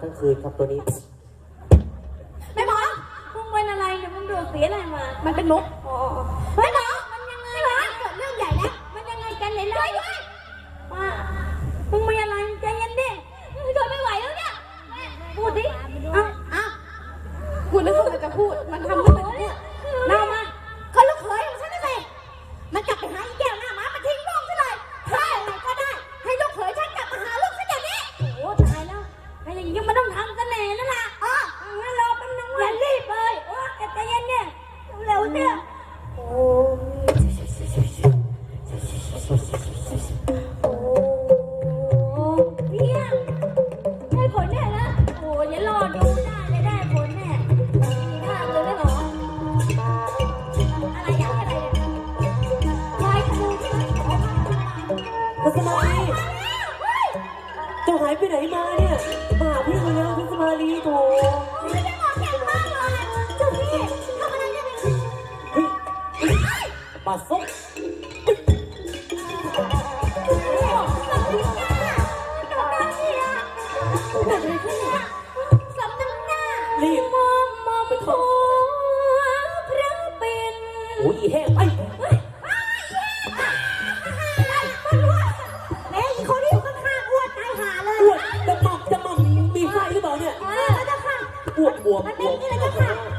ทั้งคืนครับตัวนี้ แม่หมอมึงเป็นอะไรเนี่ยมึงโดนเสียอะไรมา มันเป็นนกอ๋อแม่หมอมันยังไงวะเกิดเรื่องใหญ่แล้ว มันยังไงกันเนี่ยช่วยด้วยว่ามึงมีอะไรใจเย็นดิทนไม่ไหวแล้วเนี่ยพูดดิอะอะคุณนึกว่ามันจะพูด มันทำไม่เป็นเนี่ย ทัศมาลีมาแล้วเจ้าหายไปไหนมาเนี่ยมาหาพี่มาแล้วทัศมาลีโถไม่ได้บอกเก่งมากเลยเจ้าพี่ทำอะไรเนี่ยเฮ้ยปาซบรีบมองมองผัวพระเป็นโอ้ยแห้งไปเฮ้ยอ้ อ้วนบวมมันบเป็นวอมย่างนี้เลยจ้ะค่ะ